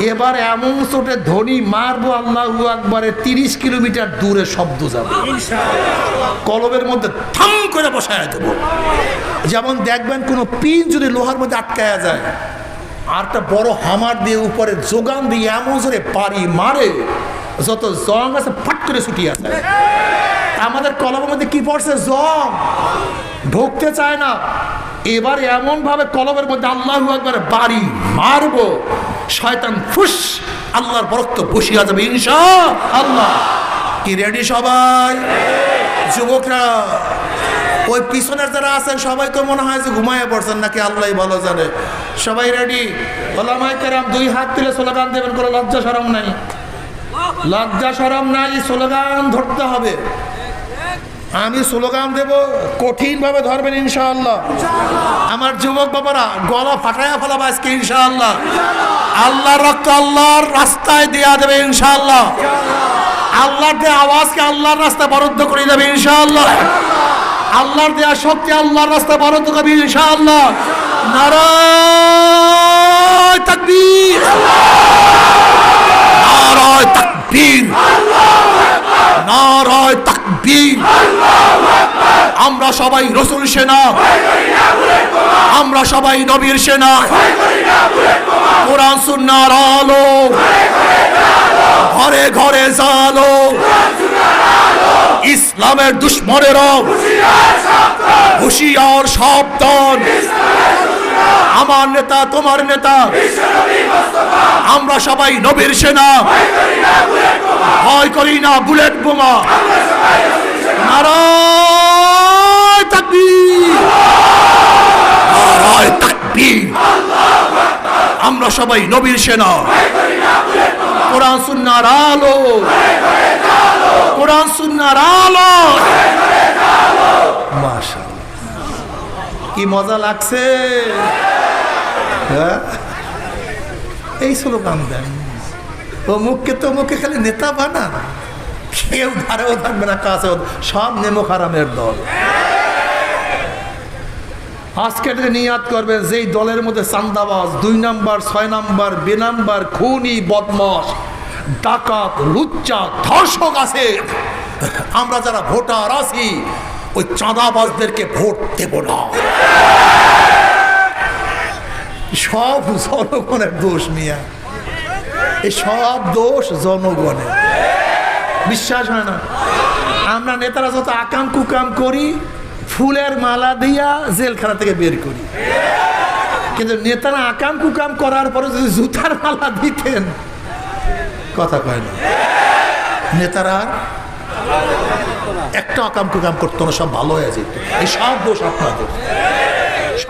এবার এমন চোটে ধনী মারবো আল্লাহ আকবারে তিরিশ কিলোমিটার দূরে শব্দ যাবে। কলবের মধ্যে থাম করে বসায় দেবো। যেমন দেখবেন কোনো পিন যদি লোহার মধ্যে আটকায়া যায় আর একটা বড় হামার দিয়ে উপরে যোগান দিয়ে এমন জোরে পারি মারে যত জং আছে ফাট করে ছুটি আছে আমাদের কলমের মধ্যে কি পড়ছে? জং। ঢুকতে চায় না। এবার এমন ভাবে কলমের মধ্যে আল্লাহ একবার বাড়ি মারবো। শয়তান ফুস আল্লাহর বরক্ত বসিয়া যাবে ইনশা আল্লাহ। কি রেডি সবাই? যুবকরা ওই পিছনের যারা আছেন সবাই তো মনে হয় যে ঘুমায় পড়ছেন নাকি আল্লাহ ভালো জানে। সবাই রেডি ওলামাই কেরাম দুই হাত তুলে স্লোগান দেবেন কোনো লজ্জা সরম নাই। লজ্জা সরম নাই স্লোগান ধরতে হবে। আমি স্লোগান দেব কঠিন ভাবে ধরবেন ইনশাআল্লাহ। আমার যুবক বাবারা গলা ফাটাইয়া ফেলাবো আজকে ইনশাআল্লাহ। আল্লাহর রক্ত আল্লাহর রাস্তায় দেয়া দেবে ইনশাআল্লাহ। আল্লাহর দেয়া আওয়াজকে আল্লাহর রাস্তায় বরদ্ধ করে দেবে ইনশাআল্লাহ। আল্লাহর দেয়া শক্তি আল্লাহর রাস্তায় বরদ্ধ করবে ইনশাআল্লাহ। নারায় তাকবীর। নারায় তাকবীর। নারায় তাকবীর। আমরা সবাই রসুল সেনা। আমরা সবাই নবীর সেনা। কোরআন সুন্নার আলো। ঘরে ঘরে জালো। ইসলামের দুশ্মনেরা। হুশিয়ার সাবধান। আমার নেতা, তোমার নেতা। আমরা সবাই নবীর সেনা। করি না বুলেট বোমা। আমরা সবাই নবীর সেনা। কোরআন সুন্নার আলো। কোরআন সুন্নার আলো। কি মজা লাগছে। হ্যাঁ? এই স্লোগান দেন। ও মুখকে তো মুখে খালি নেতা বানা কেউ ধারেও থাকবে না কাছেও সব নেমো খারামের দল। আজকে থেকে নিয়াত করবেন, যেই দলের মধ্যে চান্দাবাজ, দুই নাম্বার, ছয় নাম্বার, বে নাম্বার, খুনি বদমাস ডাকাত, লুচ্চা, ধর্ষক আছে। আমরা যারা ভোটার আছি, ওই চাঁদাবাজদেরকে ভোট দেব না। সব জনগণের দোষ নিয়ে এই সব দোষ জনগণের। বিশ্বাস হয় না। আমরা নেতারা যত আকাম কুকাম করি, ফুলের মালা দিয়া জেলখানা থেকে বের করি। কিন্তু নেতারা আকাম কুকাম করার পরে যদি জুতার মালা দিতেন, কথা কয় না। নেতারা একটা আকাম কুকাম করতো না, সব ভালো হয়ে যেত। এই সব দোষ আপনাদের।